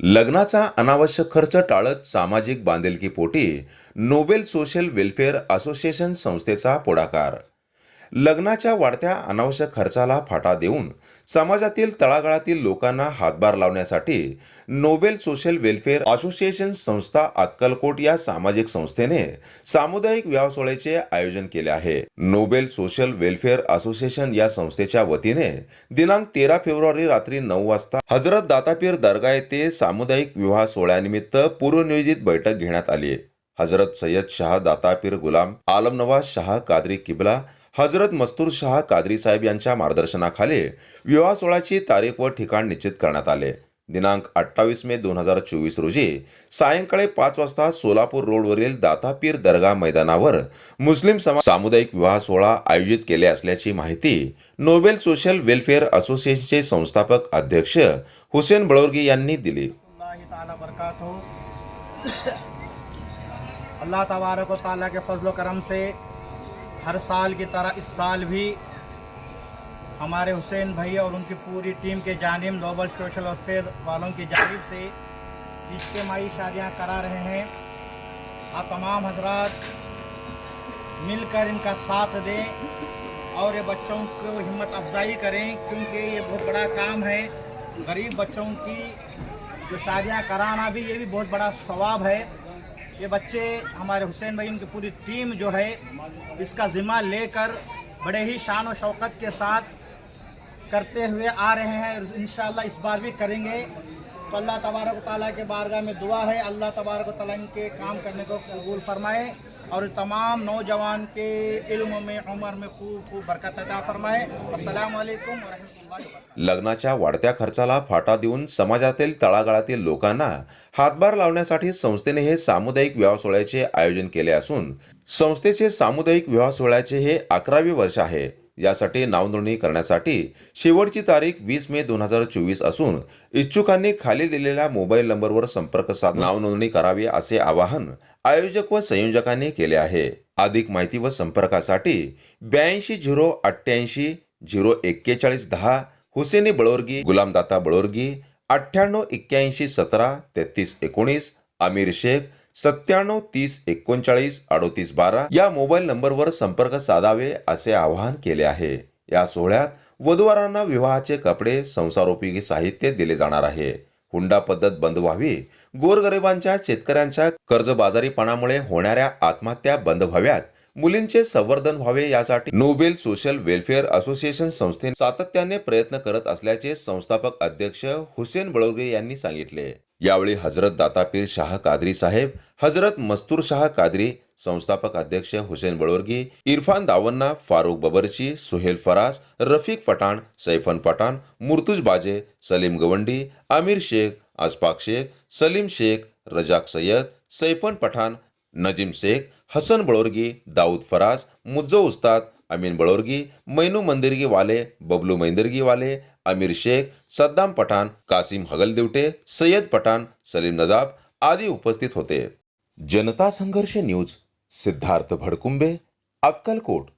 लग्नाचा अनावश्यक खर्च टाळत सामाजिक बांधिलकीपोटी नोबेल सोशल वेलफेअर असोसिएशन संस्थेचा पुढाकार. लग्नाच्या वाढत्या अनावश्यक खर्चाला फाटा देऊन समाजातील तळागाळातील लोकांना हातभार लावण्यासाठी नोबेल सोशल वेलफेअर असोसिएशन संस्था अक्कलकोट या सामाजिक संस्थेने सामुदायिक विवाह सोहळ्याचे आयोजन केले आहे. नोबेल सोशल वेलफेअर असोसिएशन या संस्थेच्या वतीने दिनांक तेरा फेब्रुवारी रात्री नऊ वाजता हजरत दातापीर दर्गा येथे सामुदायिक विवाह सोहळ्यानिमित्त पूर्वनियोजित बैठक घेण्यात आली. हजरत सय्यद शाह दातापीर गुलाम आलम नवाज शाह कादरी किबला हजरत मस्तूर शाह कादरी साहेब यांच्या मार्गदर्शनाखाली विवाह सोहळ्याची तारीख व ठिकाण निश्चित करण्यात आले. दिनांक अठ्ठावीस मे दोन हजार चोवीस रोजी सायंकाळी पाच वाजता सोलापूर रोडवरील दातापीर दर्गा मैदानावर मुस्लिम समाज सामुदायिक विवाह सोहळा आयोजित केले असल्याची माहिती नोबेल सोशल वेलफेअर असोसिएशनचे संस्थापक अध्यक्ष हुसेन बळोरगी यांनी दिली. हो। अल्लाह तबारक व ताला के फजल करम से हर साल की तरह इस साल भी हमारे हुसैन भाई और उनकी पूरी टीम के जानब नोबल सोशल वेलफेयर वालों की जानब से इज्तमाही शादियाँ करा रहे हैं। आप तमाम हजरात मिलकर इनका साथ दें और ये बच्चों को हिम्मत अफजाई करें, क्योंकि ये बहुत बड़ा काम है। गरीब बच्चों की जो शादियाँ कराना भी, ये भी बहुत बड़ा सवाब है। ये बच्चे, हमारे हुसैन भाई उनकी पूरी टीम जो है, इसका ज़िम्मा लेकर बड़े ही शान और शौकत के साथ करते हुए आ रहे हैं इंशाल्लाह इस बार भी करेंगे। तो अल्लाह तबारक ताला के बारगाह में दुआ है, अल्लाह तबारक व के काम करने को कबूल फरमाए और तमाम नौजवान के इल्म में, उम्र में खूब खूब बरकत अता फरमाए। असल वालेकुम लग्नाच्या वाढत्या खर्चाला फाटा देऊन समाजातील तळागाळातील लोकांना हातभार लावण्यासाठी संस्थेने हे सामुदायिक विवाह सोहळ्याचे आयोजन केले असून संस्थेचे सामुदायिक विवाह सोहळ्याचे हे अकरावे वर्ष आहे. यासाठी नावनोंदणी करण्यासाठी शेवटची तारीख वीस मे दोन हजार चोवीस असून इच्छुकांनी खाली दिलेल्या मोबाईल नंबरवर संपर्क साध नावनोंदणी करावी असे आवाहन आयोजक व संयोजकांनी केले आहे. अधिक माहिती व संपर्कासाठी ब्याऐंशी झिरो अठ्ठ्याऐंशी झिरो एक्केचाळीस दहा हुसेनी बळोरगी गुलामदाता बळोरगी अठ्ठ्याण्णव एक्क्याऐंशी सतरा तेहतीस एकोणीस आमिर शेख सत्त्याण्णव तीस एकोणचाळीस अडोतीस बारा या मोबाईल नंबरवर संपर्क साधावे असे आवाहन केले आहे. या सोहळ्यात वधूवरांना विवाहाचे कपडे संसारोपयोगी साहित्य दिले जाणार आहे. हुंडा पद्धत बंद व्हावी गोरगरिबांच्या शेतकऱ्यांच्या कर्जबाजारीपणामुळे होणाऱ्या आत्महत्या बंद व्हाव्यात मुलींचे संवर्धन व्हावे यासाठी नोबेल सोशल वेलफेअर असोसिएशन संस्थेने सातत्याने प्रयत्न करत असल्याचे संस्थापक अध्यक्ष हुसेन बळोगे यांनी सांगितले. यावेळी हजरत दातापीर शाह कादरी साहेब हजरत मस्तूर शाह कादरी संस्थापक अध्यक्ष हुसेन बळोरगी इरफान दावन्ना फारुख बबरची सुहेल फराज रफिक पठाण सैफन पठाण मुर्तुज बाजे सलीम गवंडी आमिर शेख आसपाक शेख सलीम शेख रजाक सय्यद सैफन पठाण नजीम शेख हसन बळोरगी दाऊद फराज मुज्जो उस्ताद अमीन बळोरगी मैनू मंदिरगी वाले बबलू मैंदरगी वाले अमीर शेख सद्दाम पठाण कासिम हगलदिवटे सय्यद पठाण सलीम नदाब आदी उपस्थित होते. जनता संघर्ष न्यूज सिद्धार्थ भडकुंबे अक्कलकोट.